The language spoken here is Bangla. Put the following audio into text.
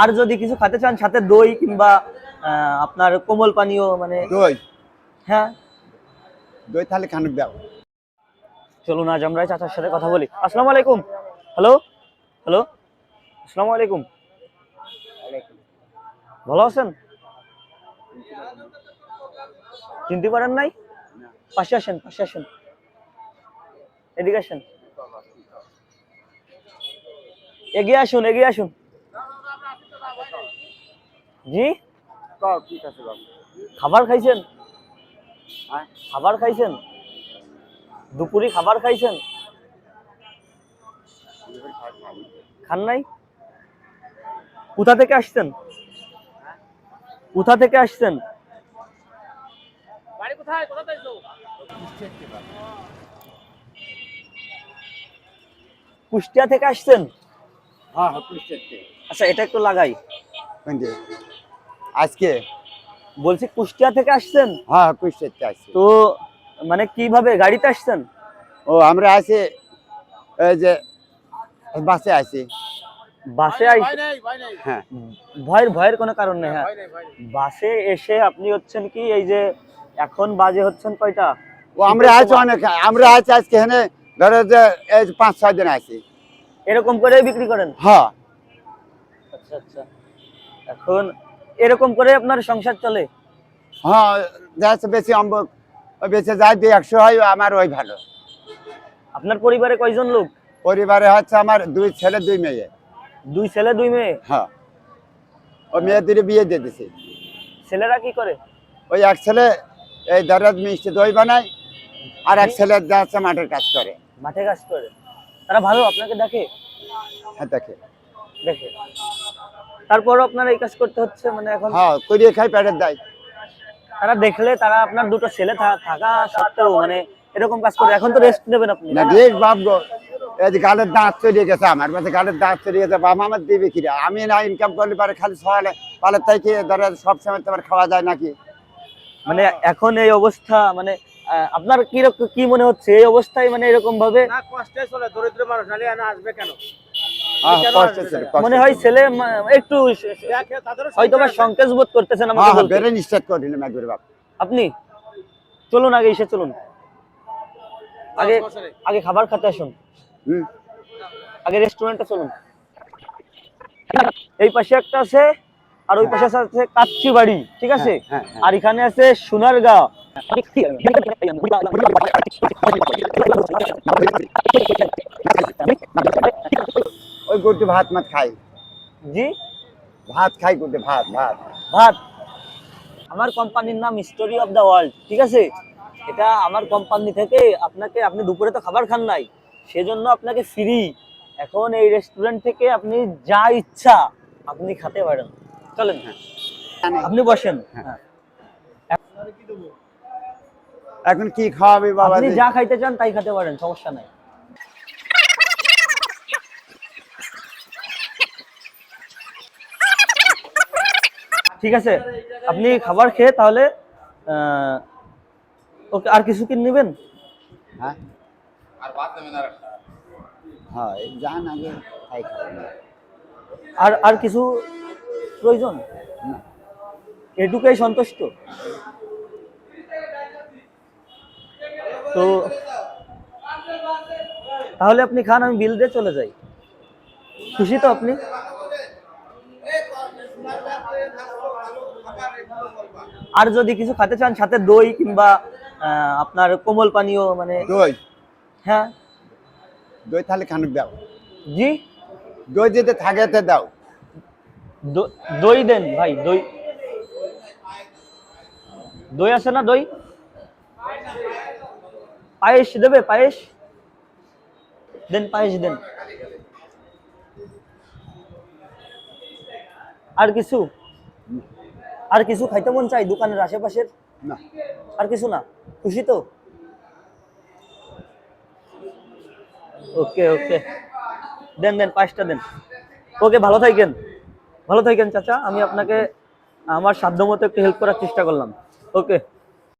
আর যদি কিছু খেতে চান সাথে দই কিংবা আপনার কোমল পানীয় মানে দই। হ্যাঁ। দই তাহলে খানুক দাও। চলুন আজ আমরা চাচার সাথে কথা বলি। আসসালামু আলাইকুম। হ্যালো? হ্যালো? আসসালামু আলাইকুম। ভালো আছেন? চিনতে পারেন নাই? পাশে আসেন পাশে আসেন। এদিকে আসেন। এগিয়ে আসুন এগিয়ে আসুন। জি? খাবার খাইছেন? খাবার খাইছেন? দুপুরে খাবার খাইছেন? খান নাই? কোথা থেকে আসছেন? কোথা থেকে আসছেন? কুষ্টিয়া থেকে আসছেন? হ্যাঁ হ্যাঁ আচ্ছা এটা একটু লাগাই। আজকে? বলছি কুষ্টিয়া থেকে আসছেন? হ্যাঁ হ্যাঁ কুষ্টেতে আসছে। তো মানে কীভাবে গাড়িতে আসছেন? ও আমরা আছি এই যে বাসে আছি। বাসে হ্যাঁ। ভয়ের ভয়ের কোনো কারণ নেই হ্যাঁ। বাসে এসে আপনি হচ্ছেন কি এই যে এখন বাজে হচ্ছেন কয়টা? ও আমরা আছি অনেক আমরা আছি আজকে এখানে ধরো যে এই যে পাঁচ ছয় দিন আছি। এরকম করে বিক্রি করেন? হ্যাঁ। আচ্ছা আচ্ছা। এখন এরকম করে আপনার সংসার চলে? হ্যাঁ যাচ্ছে বেশি অম্ব বেশি যায় দুই একশো হয় আমার ওই ভালো। আপনার পরিবারে কয়জন লোক? পরিবারে হচ্ছে আমার দুই ছেলে দুই মেয়ে। দুই ছেলে দুই মেয়ে? হ্যাঁ। ও মেয়েদের বিয়ে দিয়ে দিছে। ছেলেরা কি করে? ওই এক ছেলে এই দরাজ মিষ্টি দই বানায় আর এক ছেলে যাচ্ছে মাঠের কাজ করে। মাঠে কাজ করে। তারা ভালো? আপনাকে দেখে? হ্যাঁ দেখে। দেখে। তারপরও আপনার এই কাজ করতে হচ্ছে মানে এখন হ্যাঁ করিয়ে খাই পেটের দেয়। তারা দেখলে তারা আপনার দুটো ছেলে থাকা সত্ত্বেও মানে এরকম কাজ করে এখন তো রেস্ট নেবেন আপনি। না দেখ বাপ গো এই যে গালের দাঁত চড়িয়ে গেছে আমার কাছে গালের দাঁত চড়িয়ে গেছে বাবা আমার দিবে কি রে? আমি না ইনকাম করলে পারে খালি সকালে পালে তাই কি ধরো সব সময় তোমার খাওয়া যায় নাকি? মানে এখন এই অবস্থা মানে আহ, আপনার কি কি মনে হচ্ছে? এই অবস্থায় মানে এরকম ভাবে না কষ্টে চলে দরিদ্র মানুষ আসবে কেন? মনে হয় ছেলে একটু হয়তো বা সংকেচ বোধ করতেছেন হ্যাঁ আমাকে হ্যাঁ বলতে। করে দিলাম একবার বাপ। আপনি? চলুন আগে এসে চলুন। আগে আগে খাবার খেতে আসুন। হুম। আগে রেস্টুরেন্টে চলুন। এই পাশে একটা আছে আর ওই পাশে আছে কাচ্চি বাড়ি ঠিক আছে? হ্যাঁ, হ্যাঁ। আর এখানে আছে সোনারগাঁও। ওই গুটি ভাত মাত খাই। জি? ভাত খাই গুটি ভাত ভাত। ভাত? আমার কোম্পানির নাম স্টোরি অফ দ্য ওয়ার্ল্ড ঠিক আছে? এটা আমার কোম্পানি থেকে আপনাকে আপনি দুপুরে তো খাবার খান নাই সেজন্য আপনাকে ফ্রি এখন এই রেস্টুরেন্ট থেকে আপনি যা ইচ্ছা আপনি খেতে পারেন। চলেন হ্যাঁ। আপনি বসেন। হ্যাঁ। এখন কি খাওয়াবি বাবা আপনি যা খাইতে চান তাই খেতে পারেন সমস্যা নাই। ঠিক আছে? আপনি খাবার খেয়ে তাহলে ওকে আর কিছু কি নেবেন? হ্যাঁ। হ্যাঁ যান আগে খাই আর আর কিছু প্রয়োজন? এটুকুই সন্তুষ্ট তো তাহলে আপনি খান আমি বিল দিয়ে চলে যাই। খুশি তো আপনি? আর যদি কিছু খেতে চান সাথে দই কিংবা আপনার কোমল পানীয় মানে দই? হ্যাঁ। দই তাহলে খানুক দাও। জি? দই যদি থাকে তো দাও। দই দেন ভাই দই। দই আছে না দই? পায়েস দেবে পায়েস? দেন পায়েস দেন। আর কিছু? আর কিছু খাইতে মন চাই দোকানের আশেপাশের? না। আর কিছু না? খুশি তো? ওকে ওকে। দেন দেন পাঁচটা দেন। ওকে ভালো থাকেন। ভালো থাকেন চাচা। আমি আপনাকে আমার সাধ্য মতো একটু হেল্প করার চেষ্টা করলাম। ওকে।